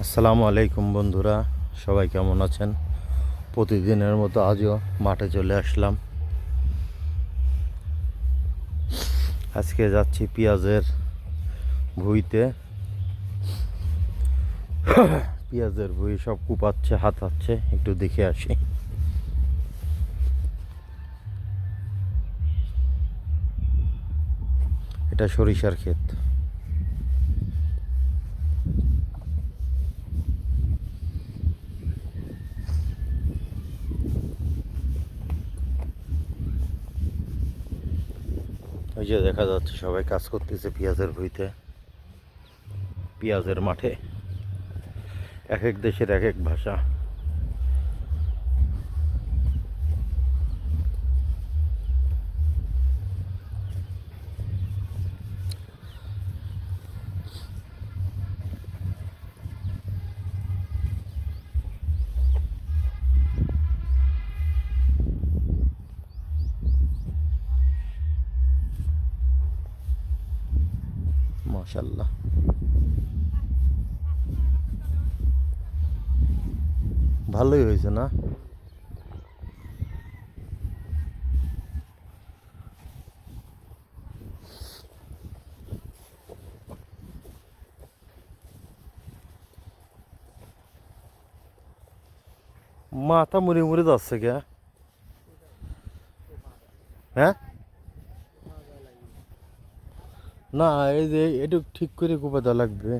আসসালামু আলাইকুম বন্ধুরা, সবাই কেমন আছেন? প্রতিদিনের মতো আজও মাঠে চলে আসলাম। আজকে যাচ্ছি পেঁয়াজের ভুইতে। পেঁয়াজের ভুই সব কুপাচ্ছে, হাতাচ্ছে, একটু দেখে আসি। এটা সরিষার ক্ষেত। যে দেখা যাচ্ছে সবাই কাজ করতেছে পেঁয়াজের ভুঁইতে, পেঁয়াজের মাঠে। এক এক দেশের এক এক ভাষা। মাশাল্লাহ ভালোই হয়েছে না মাথা মুড়ে মুড়ে যাচ্ছে কে হ্যাঁ না এই যে একটু ঠিক করে লাগবে।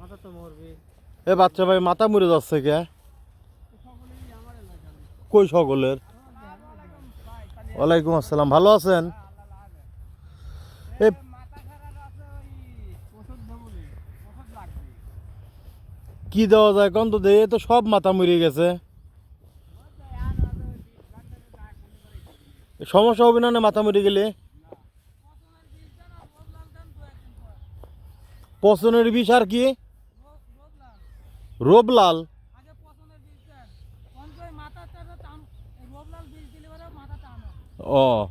মাথা তো মরবে। এ বাচ্চা ভাই মাথা মরে যাচ্ছে কে? কই সকলের? ওয়ালাইকুম আসসালাম ভালো আছেন? এ লাগবে কি দেওয়া যায় কোন তো দে তো সব মাথা মুড়ে গেছে। সমস্যা হবে না মাথা মুড়ে গেলে? পছনের বিষ আর কি? রোবলাল। ও।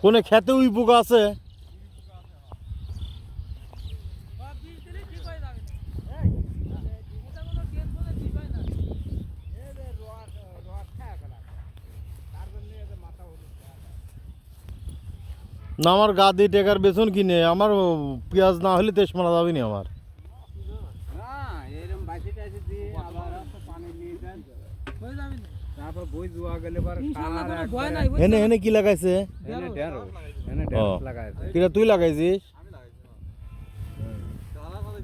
কোনে খেতে উই পোকা আছে বা বীজ দিলে ঠিক হয়ে যাবে এই এটা কোনো টেনশনে ঠিক হয় না এই যে রোয়াক রোয়াক খায় গেল তার জন্য এই যে মাথা হলুদ না আমার গা দিয়ে টেকার বেতন কিনে আমার পেঁয়াজ না হলে তেজ মারা যাবে না আমার কি লাগাইছে? এনে এনে ও লাগাইছে। কিরা তুই লাগাইছিস?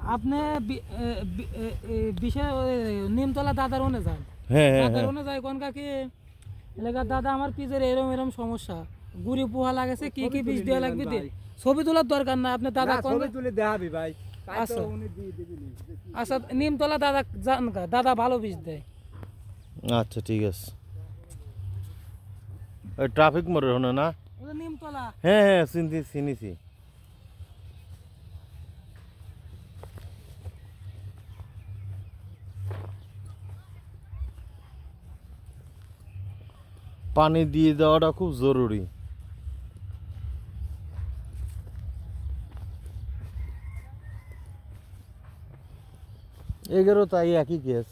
আপনি বি- এ, বি- এ, এ, বিশে ওই নিমতলা দাদার ওনে যান। হ্যাঁ হ্যাঁ দাদার হ্যাঁ। ওনে যায় কোন কাকি এলাকার দাদা আমার পিজের এরম এরম সমস্যা। গুড়ি পোহা লাগেছে কি কি বীজ দেওয়া লাগবে ছবি তোলার দরকার না আপনি দাদা ছবি তুলে দেখাবি ভাই। আচ্ছা। উনি দিয়ে দিবি আচ্ছা নিমতলা দাদা গা, দাদা ভালো বীজ দেয়। আচ্ছা ঠিক আছে। ওই ট্রাফিক মোড়ে হলো না? নিমতলা। হ্যাঁ হ্যাঁ চিনছি চিনিছি পানি দিয়ে দেওয়াটা খুব জরুরি। এগারো তাই একই কেস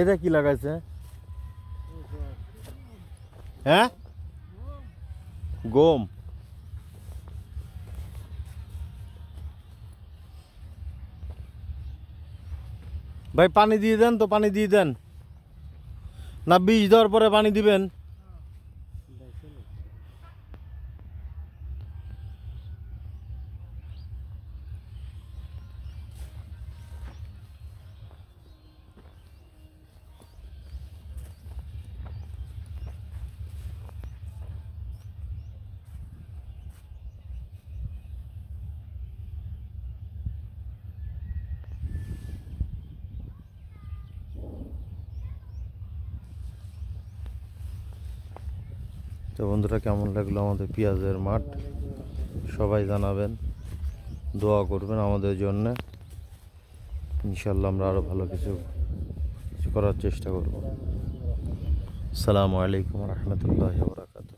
এটা কি লাগাইছে? হ্যাঁ? গম। ভাই, পানি দিয়ে দেন তো, পানি দিয়ে দেন। না বীজ দেওয়ার পরে পানি দিবেন? তো বন্ধুরা, কেমন লাগল আমাদের পেঁয়াজের মাঠ? সবাই জানাবেন, দোয়া করবেন আমাদের জন্যে। ইনশাল্লাহ আমরা আরও ভালো কিছু কিছু করার চেষ্টা করব। আসসালামু আলাইকুম রহমতুল্লাহ বরাকাত